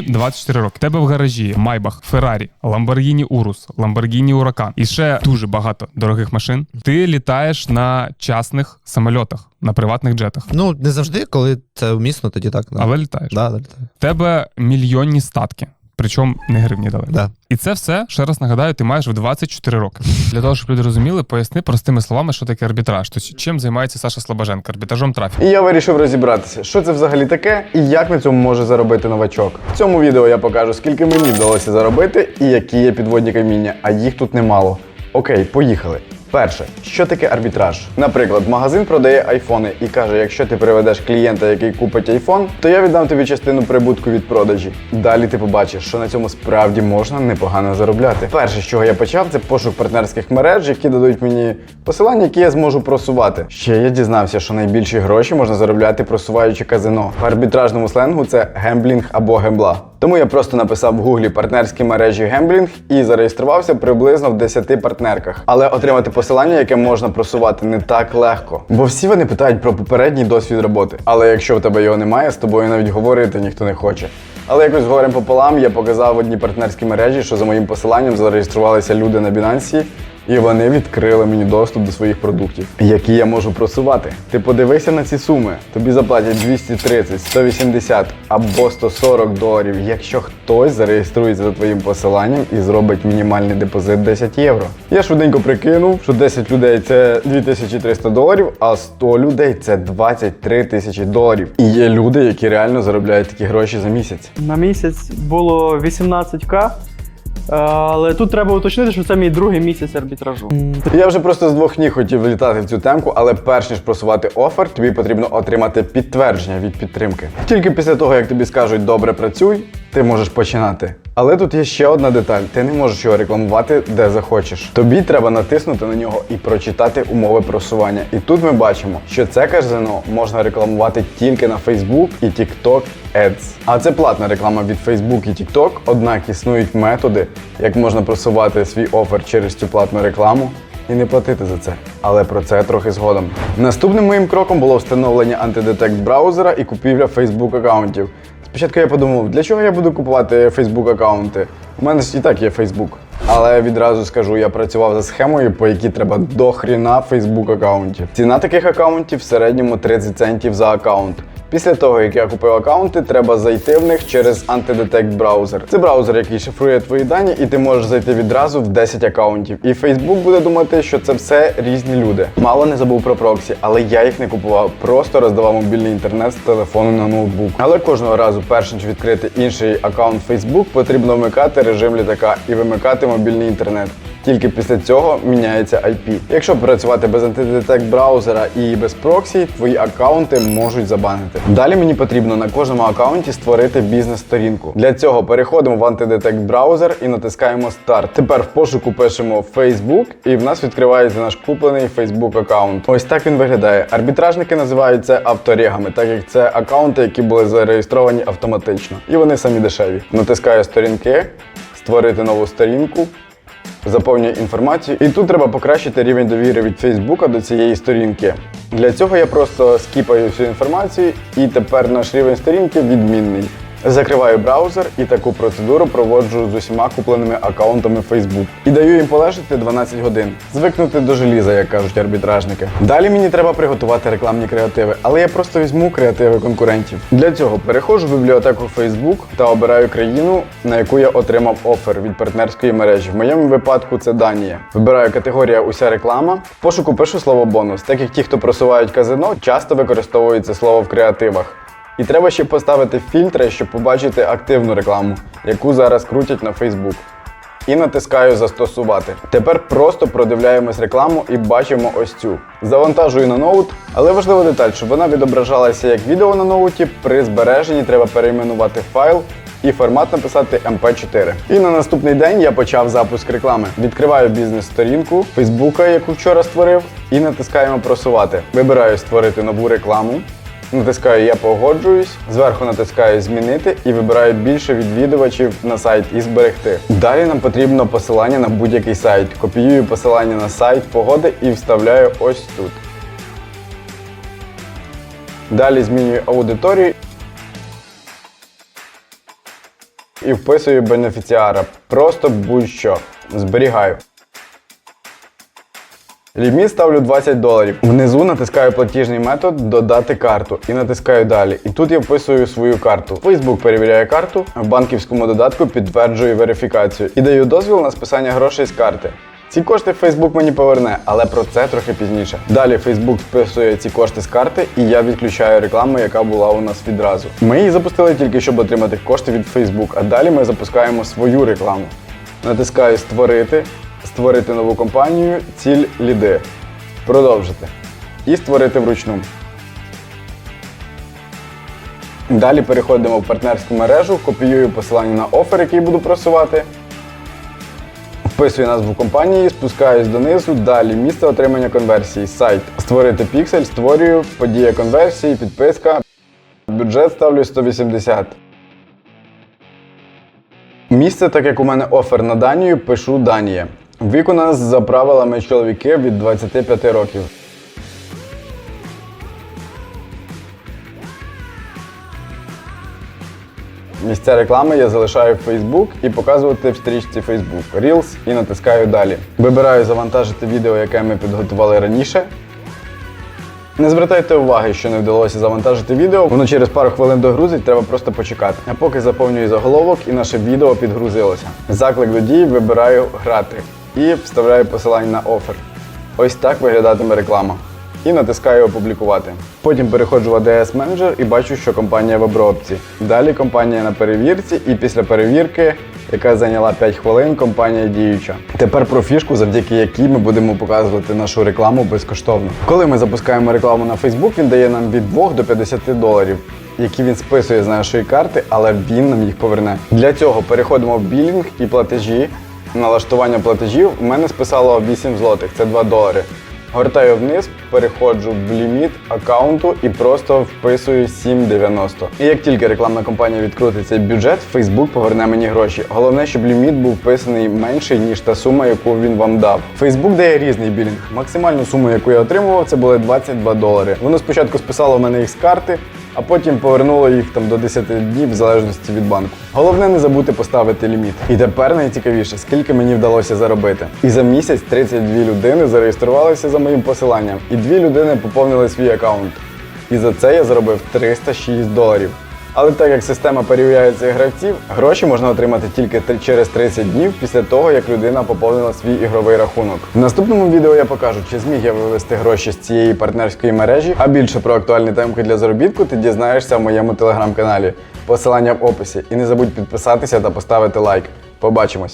Тобі 24 роки. Тебе в гаражі Майбах, Феррарі, Ламборгіні Урус, Ламборгіні Уракан і ще дуже багато дорогих машин. Ти літаєш на частних самольотах, на приватних джетах, Ну, не завжди, коли це вмісно, тоді так. Да. але літаєш. Да, да. В тебе мільйонні статки. Причому не гривні дали. Да. І це все, ще раз нагадаю, ти маєш в 24 роки. Для того, щоб люди розуміли, поясни простими словами, що таке арбітраж. Тобто, чим займається Саша Слобоженко? Арбітражом трафіку. І я вирішив розібратися, що це взагалі таке і як на цьому може заробити новачок. В цьому відео я покажу, скільки мені вдалося заробити і які є підводні каміння, а їх тут немало. Окей, поїхали. Перше, що таке арбітраж? Наприклад, магазин продає айфони і каже, якщо ти приведеш клієнта, який купить айфон, то я віддам тобі частину прибутку від продажі. Далі ти побачиш, що на цьому справді можна непогано заробляти. Перше, з чого я почав, це пошук партнерських мереж, які дадуть мені посилання, які я зможу просувати. Ще я дізнався, що найбільші гроші можна заробляти просуваючи казино. В арбітражному сленгу це гемблінг або гембла. Тому я просто написав в гуглі партнерські мережі гемблінг і зареєструвався приблизно в 10 партнерках. Але отримати посилання, яке можна просувати, не так легко. Бо всі вони питають про попередній досвід роботи. Але якщо в тебе його немає, з тобою навіть говорити ніхто не хоче. Але якось горем пополам я показав в одній партнерській мережі, що за моїм посиланням зареєструвалися люди на Binance, і вони відкрили мені доступ до своїх продуктів, які я можу просувати. Ти подивися на ці суми. Тобі заплатять 230, 180 або 140 доларів, якщо хтось зареєструється за твоїм посиланням і зробить мінімальний депозит 10 євро. Я швиденько прикинув, що 10 людей це 2300 доларів, а 100 людей це 23 тисячі доларів. І є люди, які реально заробляють такі гроші за місяць. На місяць було 18к. Е, Але тут треба уточнити, що це мій другий місяць арбітражу. Я вже просто з двох ніг хотів влітати в цю темку, але перш ніж просувати офер, тобі потрібно отримати підтвердження від підтримки. Тільки після того, як тобі скажуть добре працюй, ти можеш починати. Але тут є ще одна деталь: ти не можеш його рекламувати де захочеш. Тобі треба натиснути на нього і прочитати умови просування. І тут ми бачимо, що це казино можна рекламувати тільки на Facebook і TikTok Ads. А це платна реклама від Facebook і TikTok, однак існують методи, як можна просувати свій офер через цю платну рекламу і не платити за це. Але про це трохи згодом. Наступним моїм кроком було встановлення антидетект браузера і купівля Facebook аккаунтів. Спочатку я подумав, для чого я буду купувати Facebook аккаунти? У мене і так є Facebook. Але відразу скажу, я працював за схемою, по якій треба до хріна Facebook аккаунтів. Ціна таких аккаунтів в середньому 30 центів за аккаунт. Після того, як я купив аккаунти, треба зайти в них через Antidetect браузер. Це браузер, який шифрує твої дані, і ти можеш зайти відразу в 10 аккаунтів. І Facebook буде думати, що це все різні люди. Мало не забув про проксі, але я їх не купував, просто роздавав мобільний інтернет з телефону на ноутбук. Але кожного разу, перш ніж відкрити інший аккаунт Facebook, потрібно вмикати режим літака і вимикати мобільний інтернет. Тільки після цього міняється IP. Якщо працювати без антидетект браузера і без проксі, твої аккаунти можуть забанити. Далі мені потрібно на кожному аккаунті створити бізнес-сторінку. Для цього переходимо в антидетект браузер і натискаємо старт. Тепер в пошуку пишемо Facebook, і в нас відкривається наш куплений Facebook аккаунт. Ось так він виглядає. Арбітражники називають це авторегами, так як це аккаунти, які були зареєстровані автоматично. І вони самі дешеві. Натискаю сторінки, створити нову сторінку. Заповнюю інформацію, і тут треба покращити рівень довіри від Фейсбука до цієї сторінки. Для цього я просто скіпаю всю інформацію, і тепер наш рівень сторінки відмінний. Закриваю браузер і таку процедуру проводжу з усіма купленими аккаунтами Facebook. І даю їм полежати 12 годин. Звикнути до желіза, як кажуть арбітражники. Далі мені треба приготувати рекламні креативи, але я просто візьму креативи конкурентів. Для цього переходжу в бібліотеку Facebook та обираю країну, на яку я отримав офер від партнерської мережі. В моєму випадку це Данія. Вибираю категорія Уся реклама. В пошуку пишу слово бонус, так як ті, хто просувають казино, часто використовують це слово в креативах. І треба ще поставити фільтри, щоб побачити активну рекламу, яку зараз крутять на Facebook. І натискаю застосувати. Тепер просто продивляємось рекламу і бачимо ось цю. Завантажую на ноут, але важлива деталь, щоб вона відображалася як відео на ноуті. При збереженні треба перейменувати файл і формат написати MP4. І на наступний день я почав запуск реклами. Відкриваю бізнес-сторінку Фейсбука, яку вчора створив, і натискаємо просувати. Вибираю створити нову рекламу. Натискаю Я погоджуюсь, зверху натискаю Змінити і вибираю більше відвідувачів на сайт і зберегти. Далі нам потрібно посилання на будь-який сайт. Копіюю посилання на сайт погоди і вставляю ось тут. Далі змінюю аудиторію і вписую бенефіціара. Просто будь-що. Зберігаю. Ліміт ставлю 20 доларів. Внизу натискаю платіжний метод Додати карту і натискаю далі. І тут я вписую свою карту. Facebook перевіряє карту, в банківському додатку підтверджую верифікацію і даю дозвіл на списання грошей з карти. Ці кошти Facebook мені поверне, але про це трохи пізніше. Далі Facebook списує ці кошти з карти, і я відключаю рекламу, яка була у нас відразу. Ми її запустили тільки щоб отримати кошти від Facebook, а далі ми запускаємо свою рекламу. Натискаю Створити, створити нову компанію, ціль ліди. Продовжити. І створити вручну. Далі переходимо в партнерську мережу, копіюю посилання на офер, який буду просувати. Вписую назву компанії, спускаюсь донизу, далі місце отримання конверсії, сайт. Створити піксель, створюю, подія конверсії, підписка. Бюджет ставлю 180. Місце, так як у мене офер на Данію, пишу Данія. Вік у нас за правилами чоловіки від 25 років. Місця реклами я залишаю в Facebook і показувати в стрічці Facebook Reels і натискаю далі. Вибираю завантажити відео, яке ми підготували раніше. Не звертайте уваги, що не вдалося завантажити відео, воно через пару хвилин догрузить, треба просто почекати. А поки заповнюю заголовок і наше відео підгрузилося. Заклик до дії вибираю грати і вставляю посилання на офер. Ось так виглядатиме реклама. І натискаю опублікувати. Потім переходжу в ADS менеджер і бачу, що компанія в обробці. Далі компанія на перевірці, і після перевірки, яка зайняла 5 хвилин, компанія діюча. Тепер про фішку, завдяки якій ми будемо показувати нашу рекламу безкоштовно. Коли ми запускаємо рекламу на Facebook, він дає нам від 2 до 50 доларів. Які він списує з нашої карти, але він нам їх поверне. Для цього переходимо в білінг і платежі. Налаштування платежів у мене списало 8 злотих, це 2 долари. Гортаю вниз, переходжу в ліміт аккаунту і просто вписую 7,90. І як тільки рекламна кампанія відкрутить цей бюджет, Facebook поверне мені гроші. Головне, щоб ліміт був вписаний менший, ніж та сума, яку він вам дав. Facebook дає різний білінг. Максимальну суму, яку я отримував, це були 22 долари. Воно спочатку списало в мене їх з карти, а потім повернуло їх там до 10 днів в залежності від банку. Головне не забути поставити ліміт. І тепер найцікавіше, скільки мені вдалося заробити. І за місяць 32 людини зареєструвалися за моїм посиланням, і дві людини поповнили свій аккаунт. І за це я заробив 306 доларів. Але так як система перевіряє цих гравців, гроші можна отримати тільки через 30 днів після того, як людина поповнила свій ігровий рахунок. В наступному відео я покажу, чи зміг я вивести гроші з цієї партнерської мережі. А більше про актуальні темки для заробітку ти дізнаєшся в моєму телеграм-каналі. Посилання в описі. І не забудь підписатися та поставити лайк. Побачимось!